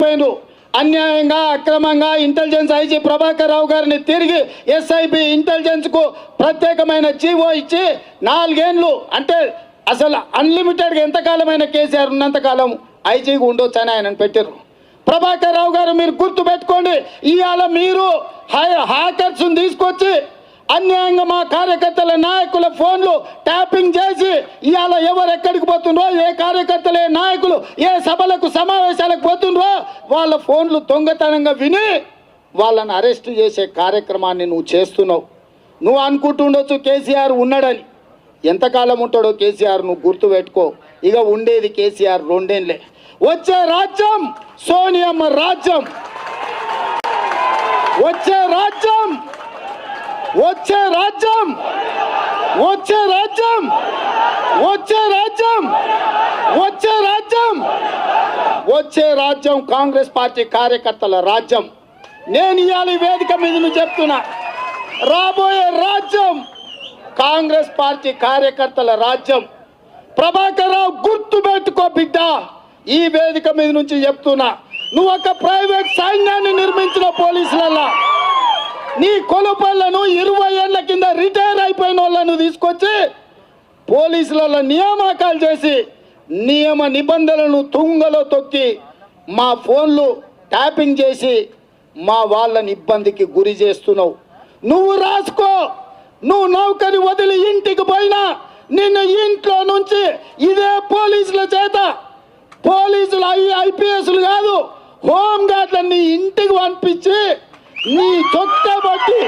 పోయినరు అన్యాయంగా అక్రమంగా intelligence IG Prabhakar Rao గారిని తిరిగి ఎస్ఐబి ఇంటెలిజెన్స్కు ప్రత్యేకమైన జీవో ఇచ్చి నాలుగేండ్లు అంటే అసలు అన్లిమిటెడ్గా ఎంతకాలమైన కేసీఆర్ ఉన్నంతకాలం ఐజీ ఉండొచ్చు అని ఆయన పెట్టారు ప్రభాకర్ రావు గారు మీరు గుర్తు పెట్టుకోండి ఇవాళ మీరు హ్యాకర్స్ తీసుకొచ్చి అన్యాయంగా మా కార్యకర్తల నాయకుల ఫోన్లు ట్యాపింగ్ చేసి ఇవాళ ఎవరు ఎక్కడికి పోతుండ్రో ఏ కార్యకర్తలు నాయకులు ఏ సభలకు సమావేశాలకు పోతుండ్రో వాళ్ళ ఫోన్లు దొంగతనంగా విని వాళ్ళని అరెస్ట్ చేసే కార్యక్రమాన్ని నువ్వు చేస్తున్నావు. నువ్వు అనుకుంటుండొచ్చు కేసీఆర్ ఉన్నాడని. ఎంతకాలం ఉంటాడో కేసీఆర్ నువ్వు గుర్తు పెట్టుకో. ఇక ఉండేది కేసీఆర్ రెండేళ్ళే. వచ్చే రాజ్యం సోనియమ్మ రాజ్యం. వచ్చే రాజ్యం వచ్చే రాజ్యం వచ్చే రాజ్యం వచ్చే రాజ్యం వచ్చే రాజ్యం వచ్చే రాజ్యం కాంగ్రెస్ పార్టీ కార్యకర్తల రాజ్యం. నేను ఇవాళ వేదిక మీద నుంచి చెప్తున్నా రాబోయే రాజ్యం కాంగ్రెస్ పార్టీ కార్యకర్తల రాజ్యం. ప్రభాకర్ రావు గుర్తు పెట్టుకో బిడ్డ ఈ వేదిక మీద నుంచి చెప్తున్నా. నువ్వు ఒక ప్రైవేట్ సైన్యాన్ని నిర్మించిన పోలీసులల్లా నీ కొలుపళ్ళను ఇరవై ఏళ్ళ కింద రిటైర్ అయిపోయిన వాళ్ళను తీసుకొచ్చి పోలీసులలో నియామకాలు చేసి నియమ నిబంధనలను తుంగలో తొక్కి మా ఫోన్లు ట్యాపింగ్ చేసి మా వాళ్ళని ఇబ్బందికి గురి చేస్తున్నావు. నువ్వు రాసుకో. నువ్వు నౌకరి వదిలి ఇంటికి పోయినా నిన్ను ఇంట్లో నుంచి ఇదే పోలీసుల చేత పోలీసులు ఐ ఐపీఎస్లు కాదు హోంగార్డ్లన్నీ ఇంటికి పంపించి నీ చొక్క బట్టి